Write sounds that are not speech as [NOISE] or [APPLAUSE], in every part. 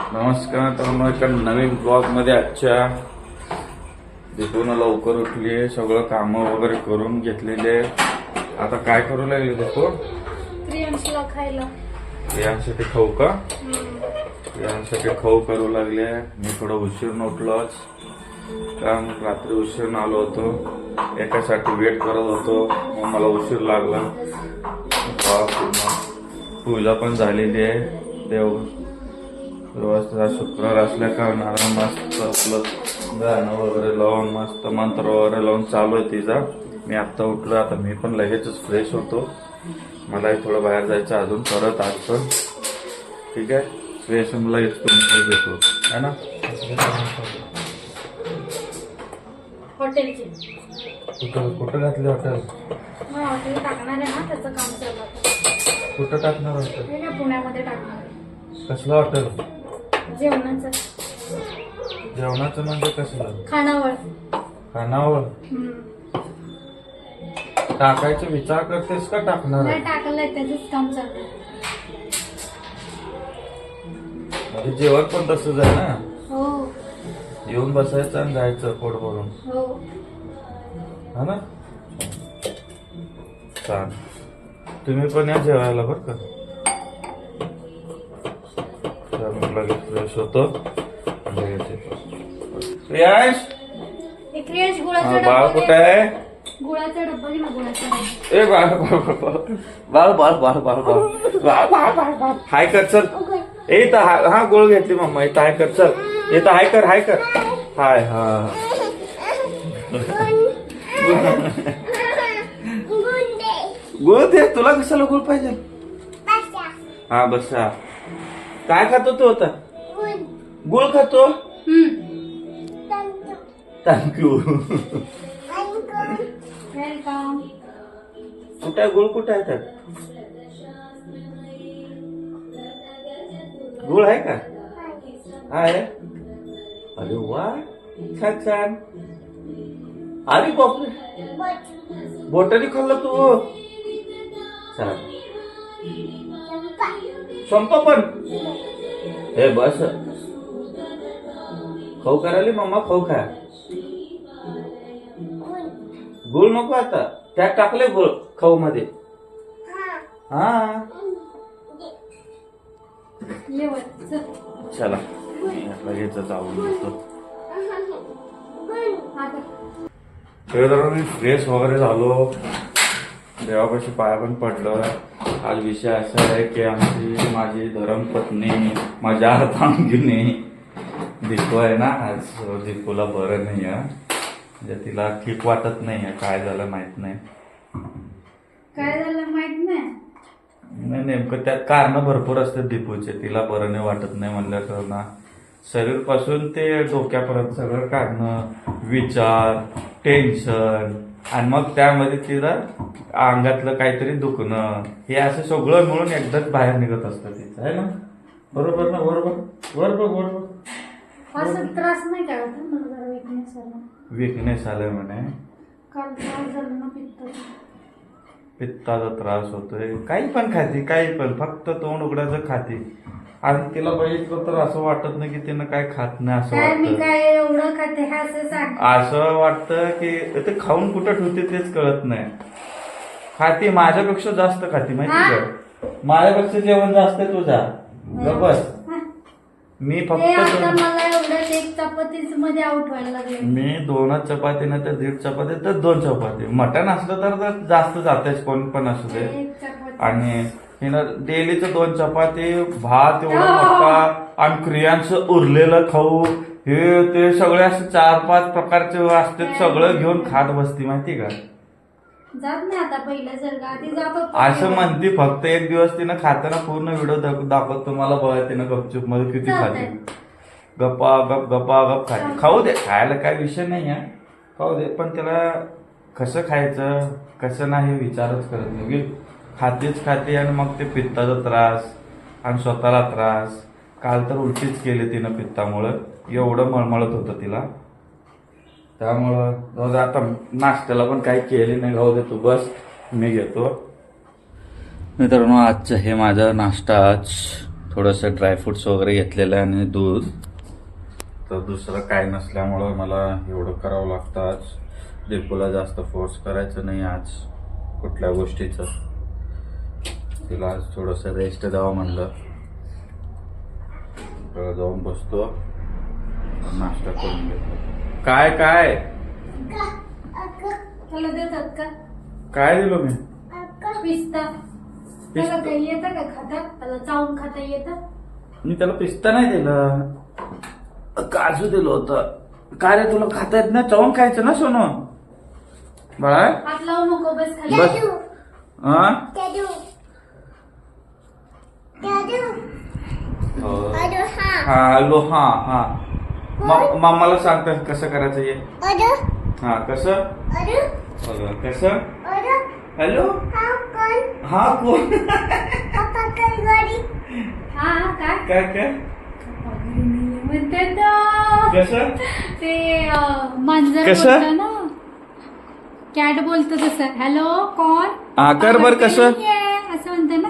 नमस्कार मित्रांनो एका नवीन ब्लॉगमध्ये आजच्या तिथून लवकर उठली सगळं काम वगैरे करून घेतलेले आता काय करू लागले देखो प्रियांशला खायला. खाऊ का? हम्म. यांसाठी खाऊ करू लागले. मी थोडं उशीर उठलोच कारण रात्री उशीर आलो होतो. एकासाठी वेट करत होतो. मग मला उशीर लागला. पूजा पण झालेली आहे. देव व्यवस्थित आज शुक्रवार असल्या कारणानं मस्त आपलं गाणं वगैरे लावून मस्त मंत्र वगैरे लावून चालू आहे तिचा मी आत्ता उठलो आता मी पण लगेचच फ्रेश होतो. मलाही थोडं बाहेर जायचं अजून परत आज पण ठीक आहे? फ्रेश होऊन लगेच तुम्ही भेटू. है ना? हॉटेलची. कुठं कुठं घातले हॉटेल. कुठं टाकणार हॉटेल? हे पुण्यामध्ये टाकणार. कसलं हॉटेल? जेवणाचं. जेवणाचं म्हणजे कसलं खानावळ. खानावळ. टाकायचा विचार करतेस का टाकणार नाही टाकलंय त्याचंच काम चालू आहे. म्हणजे जेवण पण तसंच आहे ना? हो. येऊन बसायचं आणि जायचं पोट भरून. हो. हा ना? छान. तुम्ही पण या जेवायला बर का. मग लगेच. होतो. हे क्रियाश गुळाचा बाळ डब्बा कुठे. आहे? गुळाचा डब्बा घे ना गुळाचा डब्बा. ए बाळ बाळ बाळ बाळ. बाळ बाळ बाळ बाळ बाळ. बाळ बाळ बाळ हाय कर चल. ए इथं हा हा गोळ घेतली मम्मा इथं हाय कर चल. इथं हाय कर हाय कर. हाय हा. गुळ दे तुला कशाला गुळ पाहिजे? हा बसा. काय खातो तू आता? गुळ खातो? थँक्यू वेलकम कुठे आहे गुळ कुठे आहे त्यात? गुळ आहे का? आहे. अरे वा छान छान. अरे बापरे बोटाने खाल्लं तू. चला. संप पण. हे बस. खाऊ करायली मम्मा खाऊ खा. गुळ नको आता. त्यात टाकले गुळ खाऊ मध्ये हा. चला. लगेच जाऊन येतो मी फ्रेश वगैरे झालो. देवापाशी पाया पण पडलं. आज विषय असा आहे की आमची माझी धर्मपत्नी माझ्या अर्धांगिनी दीपू आहे ना. आज दीपूला बरं नाही आहे म्हणजे तिला ठीक वाटत नाही आहे काय झालं माहीत नाही. काय झालं माहीत नाही. नाही नेमकं त्यात कारण भरपूर असतात दीपूचे. तिला बरं नाही वाटत नाही म्हणलं ना. शरीरपासून ते डोक्यापर्यंत सगळं काढणं विचार टेन्शन. आणि मग त्यामध्ये तिला अंगातलं काहीतरी दुखणं. हे असं सगळं मिळून एकदाच बाहेर निघत असतं तिचं. आहे ना? बरोबर ना? बरोबर बरोबर बरोबर असं त्रास नाही काय होता मला जरा विकनेस आला विकनेस आलं म्हणे. काल त्रास झाला ना पित्ताचा. पित्ताचा त्रास होतोय. काही पण खाते काही पण. फक्त तोंड उघडायचं खाते. आणि तिला बघितलं तर असं वाटत नाही की तिनं काय खात नाही असं काय मी वाटतं. काय एवढं खाते हे असं सांग. असं वाटतं की ते खाऊन कुठं ठेवते तेच कळत नाही. खाते माझ्यापेक्षा जास्त खाते माहिती का? माझ्यापेक्षा जेवण जास्त आहे तुझा ग बस. मी ते फक्त आता दोन- मला एवढ्याच एक चपातीच मध्ये आउट व्हायला लागले. मी दोनच चपाती ना तर दीड चपाती तर दोन चपाती. मटण असलं तर तर जास्त जातेच कोण पण असू दे. एक चपाती. आणि हिनं डेलीचं दोन चपाती भात एवढा मोठा आणि क्रियांचं उरलेलं खाऊ. हे ते सगळे असे चार पाच प्रकारचे असतात सगळं घेऊन खात बसती माहिती का? जात नाही आता पहिल्यासारखं आधी जात होतो. असं म्हणती फक्त एक दिवस तिनं खाताना पूर्ण व्हिडिओ दाखवत तुम्हाला बघा तिनं गपचूपमध्ये किती. खाते. गप्पा गप गप्पा गप खाते. खाऊ दे खायला काय विषय नाही आहे. खाऊ दे पण त्याला कसं खायचं कसं नाही हे विचारच करत नाही. खातेच खाते आणि मग ते पित्ताचा त्रास आणि स्वतःला त्रास. काल तर उलटीच केली तिनं पित्तामुळं. एवढं मळमळत होतं तिला. त्यामुळं जाऊ आता नाश्त्याला पण काही केली नाही. जाऊ दे तू बस मी घेतो. मित्रांनो आजचं हे माझा नाश्ता. आज थोडंसं ड्रायफ्रुट्स वगैरे घेतलेलं आहे आणि दूध. तर दुसरं काय नसल्यामुळं मला एवढं करावं लागतं आज. दीपूला जास्त फोर्स करायचं नाही आज कुठल्या गोष्टीचं. तिला आज थोडंसं रेस्ट द्यावं म्हणलं. जाऊन बसतो. नाश्ता करून घेतो. काय काय? त्याला देतात का काय दिलो मी? पिस्ता. त्याला काही येतं का खाता? त्याला चावून खाता येतं? मी त्याला पिस्ता नाही दिलं. काजू दिलं होतं. काय रे तुला खाता येत नाही? चावून खायचं ना सोनू? बाळा. हात लावू नको बस खाली. बस. हा. हा हॅलो हा हा. म- मम्माला सांगता कसं करायचं ये हा कसं? बघा, कसं? हॅलो? हा कोण? हा हा, काय? काय काय? म्हणते कसं? ते अं, मांजर कसं? बोलतं ना? कॅट बोलतो तसं. हॅलो कोण? हा, कर बर घर पे कसं? नाहीये. असं म्हणते ना?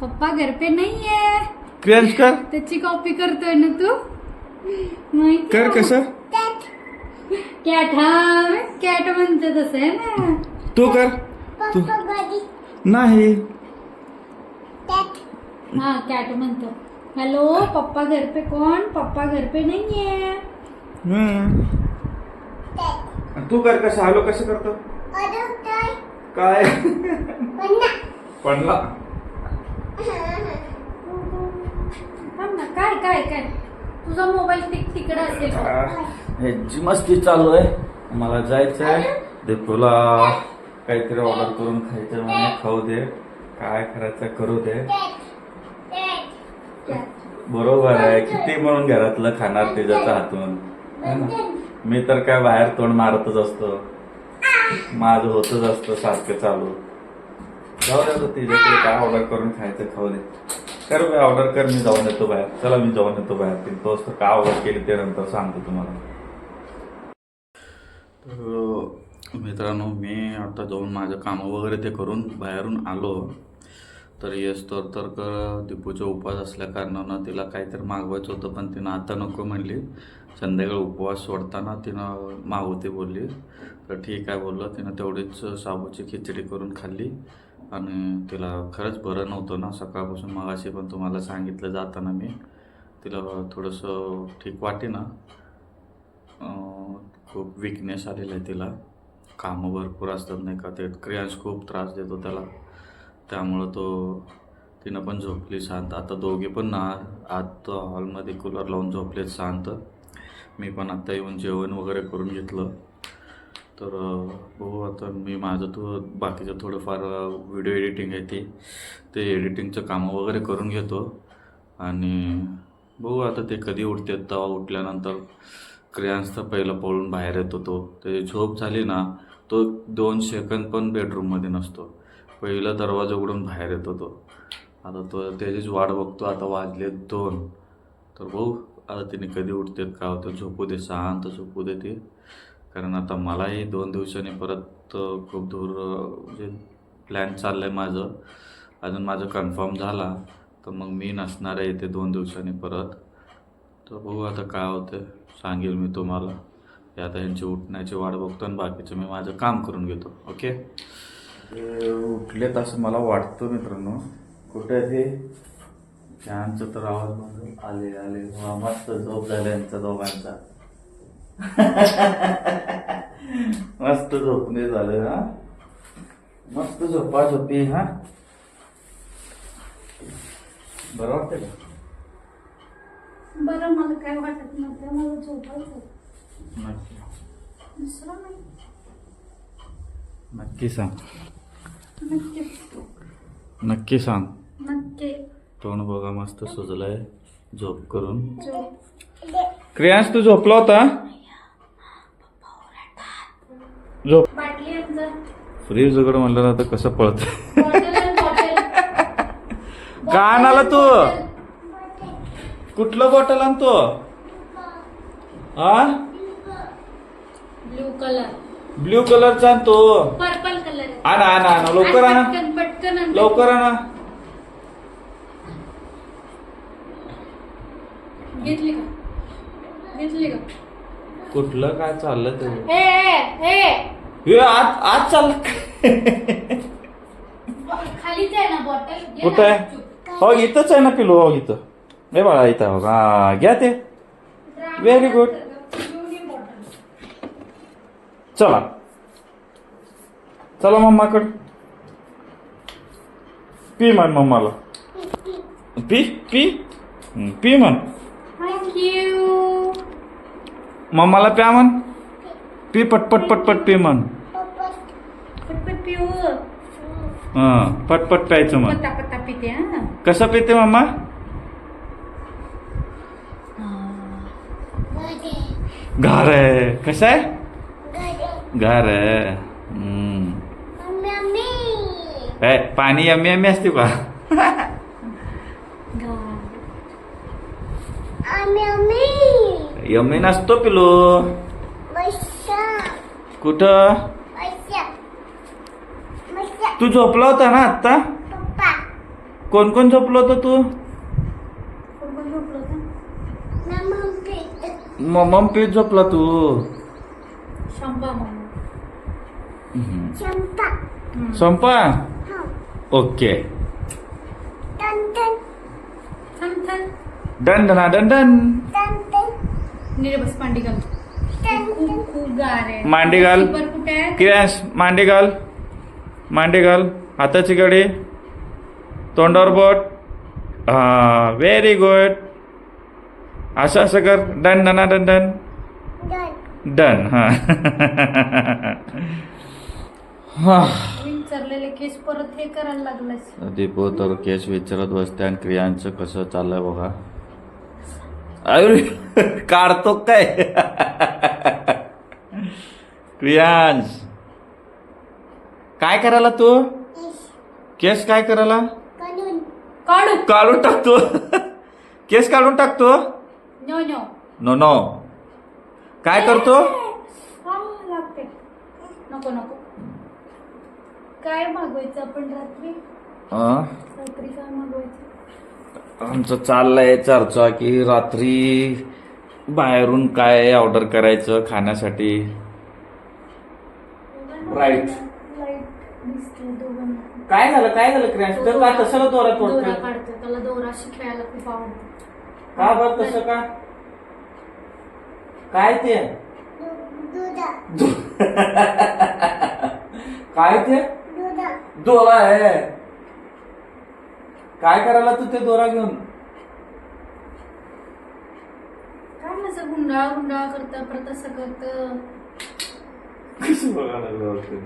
पप्पा घर पे नाहीये कर. त्याची कॉपी करतोय ना तू? कर? कसं? कॅट. हा कॅट म्हणते तसं आहे ना. तू कर. तू. नाही. हा कॅट म्हणतो. हॅलो पप्पा घर पे कोण? पप्पा घर पे नाहीये. हम्म. तू कर कसं? हॅलो कसं करतो? काय? पडला काय काय काय? तुझा मोबाईल तिक तिकडे असेल. ह्याची मस्ती चालू आहे मला जायचं आहे दीपूला काहीतरी ऑर्डर करून खायचं म्हणे खाऊ दे. काय करायचं करू दे. बरोबर आहे. किती म्हणून घरातलं खाणार त्याच्याच्या हातून. है ना? मी तर काय बाहेर तोंड मारतच असतो. माझं होतच असतं सारखं चालू. जाऊ दे तिच्याकडे काय ऑर्डर करून खायचं खाऊ दे. कर ऑर्डर कर मी जाऊन येतो बाहेर. चला मी जाऊन येतो बाहेर. ती दोस्त काय ऑर्डर केली ते नंतर सांगतो तुम्हाला. तर मित्रांनो मी आता जाऊन माझं कामं वगैरे ते करून बाहेरून आलो. तर येस तर तर क- उपवास असल्या कारणानं तिला काहीतरी मागवायचं होतं पण तिनं आता नको म्हणली. संध्याकाळी उपवास सोडताना तिनं मागवते बोलली. तर ठीक आहे बोललं. तिनं तेवढीच साबूची खिचडी करून खाल्ली. आणि तिला खरंच बरं नव्हतं ना. सकाळपासून मगाशी पण तुम्हाला सांगितलं जाताना मी. तिला थोडंसं ठीक वाटे ना खूप विकनेस आलेला आहे तिला. कामं भरपूर असतात नाही का. ते क्रियांश खूप त्रास देतो त्याला. त्यामुळं तो तिनं पण झोपली शांत. आता दोघे पण ना आत हॉलमध्ये कूलर लावून झोपलेत शांत. मी पण आत्ता येऊन जेवण वगैरे करून घेतलं. तर भाऊ बघू हो, आता मी माझं तो बाकीचं थोडंफार व्हिडिओ एडिटिंग आहे ती. ते एडिटिंगचं कामं वगैरे करून घेतो. आणि बघू आता ते कधी उठते. तेव्हा उठल्यानंतर क्रियांश पहिला पळून बाहेर येतो तो. त्याची झोप झाली ना तो दोन सेकंद पण बेडरूममध्ये नसतो. पहिला दरवाजा उघडून बाहेर येतो तो. आता तो त्याचीच वाट बघतो. आता वाजले दोन. तर बघू आता तिने कधी उठतात का होतं झोपू दे शांत झोपू दे ते. कारण आता मलाही दोन दिवसांनी परत खूप दूर म्हणजे प्लॅन चाललं आहे माझं. अजून माझं कन्फर्म झाला तर मग मी नसणार आहे इथे दोन दिवसांनी परत. तर बघू आता काय होतं सांगेल मी तुम्हाला. हे आता यांची उठण्याची वाट बघतो आणि बाकीचं मी माझं काम करून घेतो. ओके उठलेत असं मला वाटतं मित्रांनो. कुठे ते? त्यांचं तर आवाज म्हणून आले आले. मस्त झोप झाला यांचा दोघांचा. [LAUGHS] मस्त झोपणे झालं हा? मस्त झोपा झोपी हा? बरं वाटतं का? बरं मला काय वाटत नव्हतं मला झोपायचं नक्की. दुसरं नाही. नक्की सांग. नक्की. नक्की सांग. नक्की. तोंड बघा मस्त सुजलंय. झोप करून. झोप. क्रियांश तू झोपला होता? आमचं फ्रीज वगैरे म्हणलं ना तर कसं पळत का आणाला तू. कुठलं बॉटल आणतो हा ब्ल्यू कलर. ब्ल्यू कलरचा आणतो पर्पल कलर. आणा आणा आणा. लवकर आणा. पटकन. लवकर आणा. घेतली कुठलं काय चाललं ते? हे आज आज चाललं खालीच आहे ना बॉटल कुठं आहे? हो इथंच आहे ना पिलो हो इथं. हे बाळा इथं हो हा घ्या ते. Very good. चला. चला मम्माकड. पी म्हण मम्माला. पी पी? हं, पी म्हण. थँक्यू मम्माला प्या म्हण पी पटपट पटपट पी म्हण पटपट पिऊ हं पटपट प्यायचं म्हण पत्ता पत्ता पिते हा कसं पिते मम्मा घर आहे कसं आहे घर आहे हं. ए, पाणी यम्मी यम्मी असते का यम्मी नसतो पिलो कुठं तू झोपला होता ना आत्ता कोण कोण झोपलं होतं तू कोण कोण झोपलं होतं? मम्म पीत झोपला तू शंभा म्हणून हं. संपा ओके थांब थांब डन डना डन डन नीरे बस मांडी घाल खूप खूप गार आहे मांडी घाल. स्लीपर कुठे आहे किराश मांडी घाल मांडी घाल हाताची गडी तोंडावर बोट। हा व्हेरी गुड असं असं कर. डन डना डन डन डन हा. हा. विंचरलेले केस परत हे करायला लागलास. दीपो तर केस विचारत बसते आणि क्रियांचं कसं चाललंय बघा. अरे काढतो काय? क्रियांश. काय करायला तू? केस काय करायला? काढू. काढून टाकतो. केस काढून टाकतो? No no. No no. काय करतो? लागते नको नको. काय मागवायचं आपण रात्री आमचं चाललंय चर्चा की रात्री बाहेरून काय ऑर्डर करायचं खाण्यासाठी? दोघांना काय झालं? काय झालं क्रॅश तर का तसं दोरा दोरा काढतो त्याला दोराशी खेळायला खूप आवडतं. का बर? तसं का? काय ते? [LAUGHS] काय ते? दोरा आहे. काय करायला तू ते दोरा घेऊन? काय नसं गुंडाळ गुंडाळ करतं परत असं करतं? कसं बघायला लागलं होतं?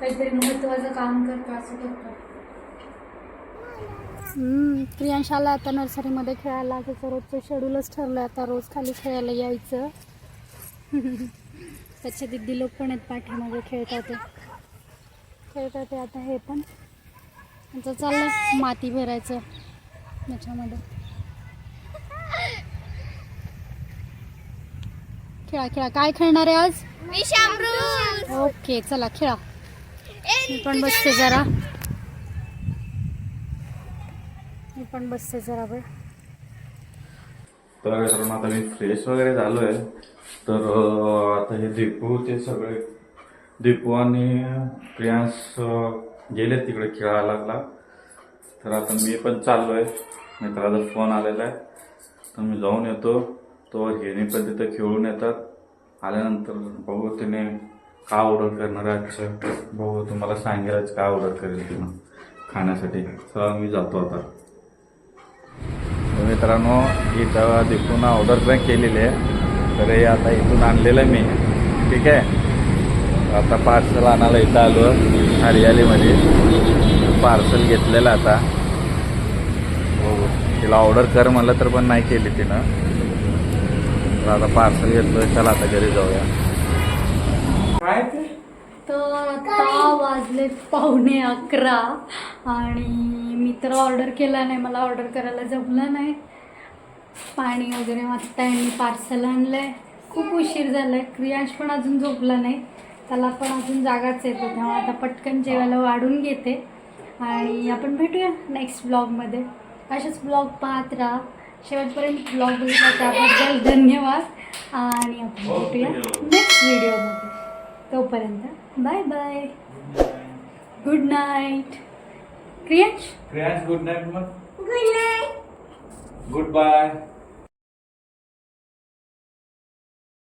काहीतरी महत्वाचं काम करतो असं करतो. प्रियांशाला आता नर्सरीमध्ये खेळायला त्याचं रोजचं शेड्यूलच ठरलं आता रोज खाली खेळायला यायचं. त्याचे दिदी लोक पण आहेत पाठीमागे खेळतात ते. खेळतात ते आता हे पण. त्यांचं चाललंय माती भरायचं याच्यामध्ये खेळा खेळा. काय खेळणार आहे आज? ओके चला खेळा. मी पण बसते जरा. मी पण बसते जरा वेळ तर मित्रांनो आता मी फ्रेश वगैरे झालोय. तर अं, आता हे दीपू ते सगळे दीपू आणि प्रियांश गेले तिकडे खेळायला लागला. तर आता मी पण चाललोय. मित्राचा फोन आलेला आहे. तर मी जाऊन येतो. तो हेने पण तिथं खेळून येतात. आल्यानंतर बघू तिने का ऑर्डर करणार आहे आजचं बघू तुम्हाला सांगेलच काय ऑर्डर करेल तिनं खाण्यासाठी. तर मी जातो आता. मित्रांनो इथं तिथून ऑर्डर पण केलेली आहे. तर हे आता इथून आणलेलं आहे मी. ठीक आहे? आता पार्सल आणायला इथं आलो हरियालीमध्ये पार्सल घेतलेलं आता. हो तिला ऑर्डर कर म्हणलं तर पण नाही केली तिनं. तर आता पार्सल घेतलं चला आता घरी जाऊया. काय तर आता वाजले पावणे अकरा आणि मी तर ऑर्डर केला नाही. मला ऑर्डर करायला जमलं नाही. पाणी वगैरे मागताय मी पार्सल आणलंय. खूप उशीर झालाय. क्रियांश पण अजून झोपला नाही. त्याला पण अजून जागाच येतो. तेव्हा आता पटकन जेवायला वाढून घेते. आणि आपण भेटूया नेक्स्ट ब्लॉगमध्ये असेच ब्लॉग पाहत राहा. शेवटपर्यंत ब्लॉग बघितला त्याबद्दल धन्यवाद. आणि आपण हो, भेटूया video. नेक्स्ट व्हिडिओमध्ये तोपर्यंत bye bye good night Kriyansh Kriyansh good night मग गुड नाईट गुड बाय